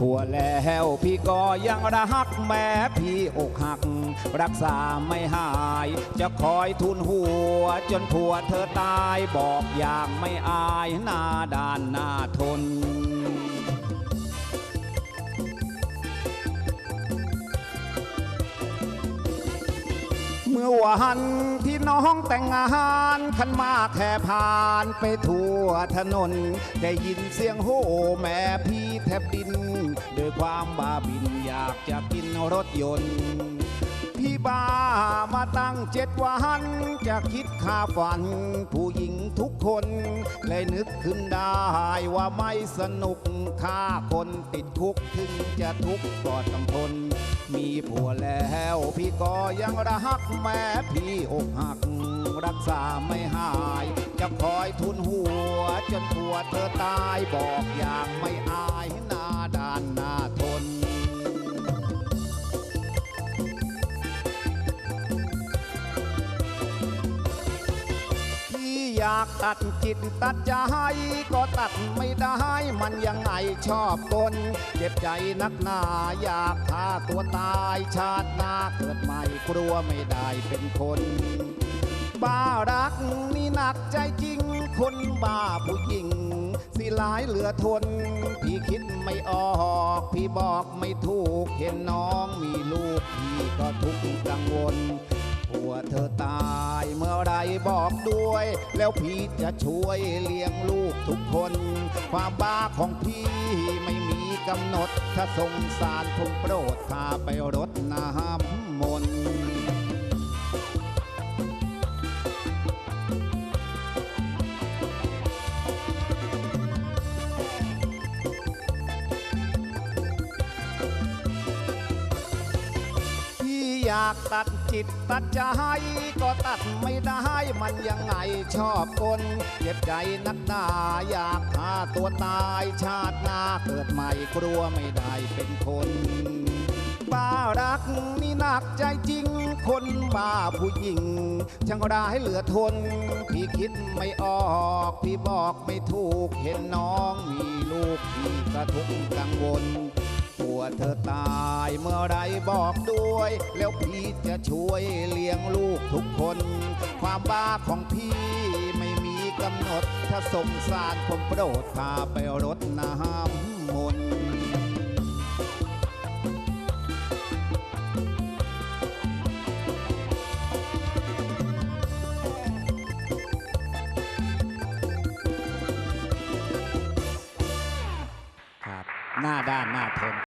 ทั่วแล้วพี่ก็ยังรักแม้พี่อกหัก รักษาไม่หาย จะคอยทุนหัว จนผัวเธอตายบอกอย่างไม่อายหน้าด้านหน้าทน มื่อวันที่น้องแต่งงานขันมากแค่ผ่านไปทั่วถนน ได้ยินเสียงโห่แม่พี่แทบดินด้วยความบ้าบินอยากจะกินรถยนต์ พี่บ้า มาตั้งเจ็ดวันจะคิดค่าฝัน ผู้หญิงทุกคน เลยนึกขึ้นได้ว่าไม่สนุกฆ่าคนติดคุกถึงจะทุกข์ก็ต้องทน มีผัวแล้วพี่ก็ยังรักแม้พี่อกหัก รักษาไม่หาย จะคอยทุนหัวจนผัวเธอตายบอกอย่างไม่อาย อยากตัดจิตตัดใจก็ตัดไม่ได้มันยังไงชอบกลเจ็บใจนักหนาอยากฆ่าตัวตายชาติหน้าเกิดใหม่กลัวไม่ได้เป็นคนบ้ารักนี่หนักใจจริง คนบ้าผู้หญิง สิหลายเหลือทน พี่คิดไม่ออก พี่บอกไม่ถูก เห็นน้องมีลูก พี่ก็ทุกข์กังวล ผัวเธอตายเมื่อไรบอกด้วย แล้วพี่จะช่วยเลี้ยงลูกทุกคน ความบ้าของพี่ไม่มีกำหนด ถ้าสงสารผมโปรดพาไปรดน้ำมนต์พี่อยากตัด จิตตัดใจก็ตัดไม่ได้มันยังไงชอบคนเจ็บใจนักหนาอยากฆ่าตัวตายชาติหน้าเกิดใหม่กลัวไม่ได้เป็นคนบ้ารักนี่หนักใจจริง คนบ้าผู้หญิงช่างร้ายเหลือทน พี่คิดไม่ออก พี่บอกไม่ถูกเห็นน้องมีลูกพี่ก็ทุกข์กังวล วเธอตายเมื่อไรบอกด้วย แล้วพี่จะช่วยเลี้ยงลูกทุกคน ความบ้าของพี่ไม่มีกำหนด ถ้าสงสารผมโปรดพาไปรดน้ำมนต์ครับหน้าด้านหน้าทน